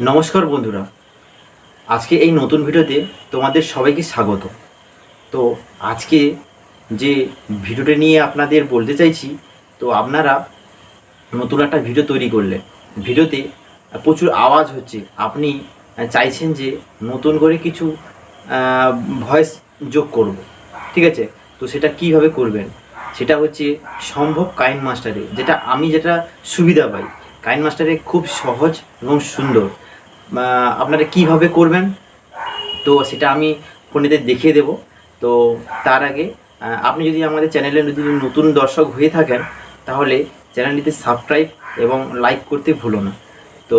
নমস্কার বন্ধুরা। আজকে এই নতুন ভিডিওতে তোমাদের সবাইকে স্বাগত। তো আজকে যে ভিডিওটা নিয়ে আপনাদের বলতে চাইছি, তো আপনারা নতুন একটা ভিডিও তৈরি করলেন। ভিডিওতে প্রচুর আওয়াজ হচ্ছে। আপনি চাইছেন যে নতুন করে কিছু ভয়েস যোগ করব। ঠিক আছে? তো সেটা কীভাবে করবেন? সেটা হচ্ছে সম্ভব কাইন মাস্টারে, যেটা আমি যেটা সুবিধা পাই। কাইন মাস্টারে খুব সহজ এবং সুন্দর। আপনারা কীভাবে করবেন? তো সেটা আমি ফোনেতে দেখিয়ে দেব। তো তার আগে আপনি যদি আমাদের চ্যানেলে যদি নতুন দর্শক হয়ে থাকেন, তাহলে চ্যানেলটিতে সাবস্ক্রাইব এবং লাইক করতে ভুলো না। তো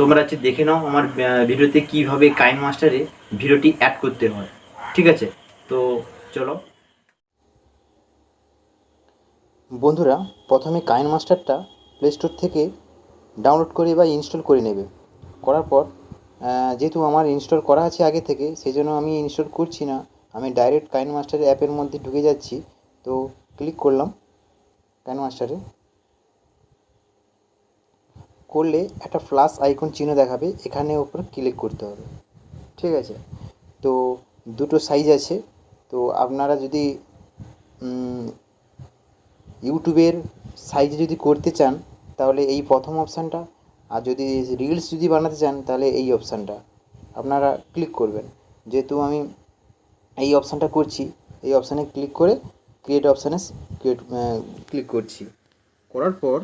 তোমরা হচ্ছে দেখে নাও আমার ভিডিওতে কীভাবে কাইন মাস্টারে ভিডিওটি অ্যাড করতে হয়। ঠিক আছে? তো চলো। বন্ধুরা, প্রথমে কাইন মাস্টারটা প্লে স্টোর থেকে ডাউনলোড করে বা ইনস্টল করে নেবে। করার পর যেহেতু আমার ইনস্টল করা আছে আগে থেকে সেই জন্য আমি ইনস্টল করছি না। আমি ডাইরেক্ট কাইন মাস্টারের অ্যাপের মধ্যে ঢুকে যাচ্ছি। তো ক্লিক করলাম কাইন মাস্টারে করলে একটা প্লাস আইকন চিহ্ন দেখাবে, এখানে উপর ক্লিক করতে হবে। ঠিক আছে? তো দুটো সাইজ আছে। তো আপনারা যদি ইউটিউবের সাইজে যদি করতে চান, তাহলে এই প্রথম অপশানটা আর যদি রিলস যদি বানাতে চান, তাহলে এই অপশানটা আপনারা ক্লিক করবেন। যেহেতু আমি এই অপশানটা করছি, এই অপশানে ক্লিক করে ক্রিয়েট অপশানে ক্রিয়েট ক্লিক করছি। করার পর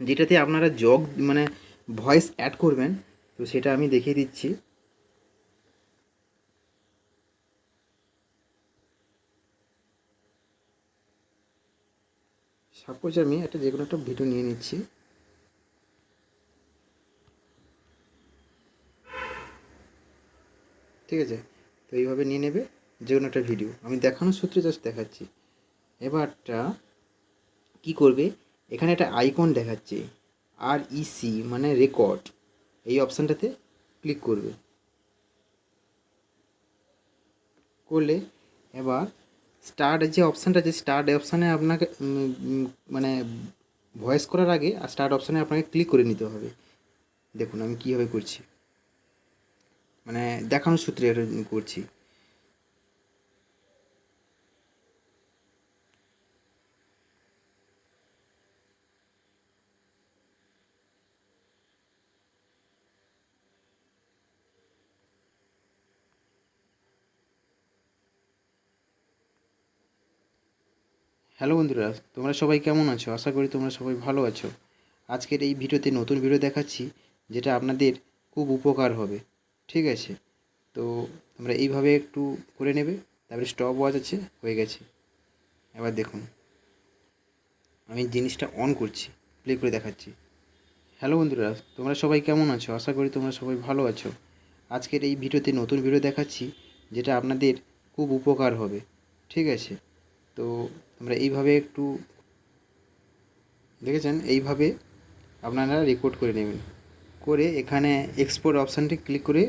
যেটাতে আপনারা জগ মানে ভয়েস অ্যাড করবেন, তো সেটা আমি দেখিয়ে দিচ্ছি। সাপোজ আমি একটা যে কোনো একটা ভিডিও নিয়ে নিচ্ছি। ঠিক আছে? তো এইভাবে নিয়ে নেবে, যে কোনো একটা ভিডিও আমি দেখানোর সূত্রে জাস্ট দেখাচ্ছি। এবারটা কি করবে? এখানে একটা আইকন দেখাচ্ছে। আর ইসি মানে রেকর্ড এই অপশানটাতে ক্লিক করবে। করলে এবার স্টার্ট যে অপশানটা আছে স্টার্ট অপশানে আপনাকে মানে ভয়েস করার আগে আর স্টার্ট অপশানে আপনাকে ক্লিক করে নিতে হবে। দেখুন আমি কীভাবে করছি। মানে দেখানোর সূত্রে এটা করছি। হ্যালো বন্ধুরা, তোমরা সবাই কেমন আছো? আশা করি তোমরা সবাই ভালো আছো। আজকের এই ভিডিওতে নতুন ভিডিও দেখাচ্ছি, যেটা আপনাদের খুব উপকার হবে। ঠিক আছে? তো তোমরা এইভাবে একটু করে নেবে, তারপরে স্টপ ওয়াচ আছে, হয়ে গেছে। এবার দেখুন, আমি জিনিসটা অন করছি প্লে করে দেখাচ্ছি। হ্যালো বন্ধুরা, তোমরা সবাই কেমন আছো? আশা করি তোমরা সবাই ভালো আছো। আজকের এই ভিডিওতে নতুন ভিডিও দেখাচ্ছি, যেটা আপনাদের খুব উপকার হবে। ঠিক আছে? তো আমরা এইভাবে একটু দেখেছেন? এইভাবে আপনারা রেকর্ড করে নেবেন। করে এখানে এক্সপোর্ট অপশানটি ক্লিক করে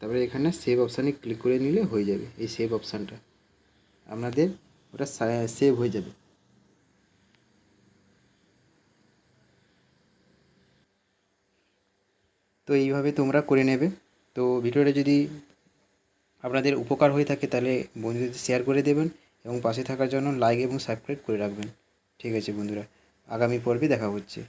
তারপরে এখানে সেভ অপশানে ক্লিক করে নিলে হয়ে যাবে এই সেভ অপশানটা আপনাদের ওটা সেভ হয়ে যাবে। তো এইভাবে তোমরা করে নেবে। তো ভিডিওটা যদি আপনাদের উপকার হয়ে থাকে তাহলে বন্ধুদের শেয়ার করে দেবেন এবং পাশে থাকার জন্য লাইক এবং সাবস্ক্রাইব করে রাখবেন। ঠিক আছে বন্ধুরা, আগামী পর্বে দেখা হচ্ছে।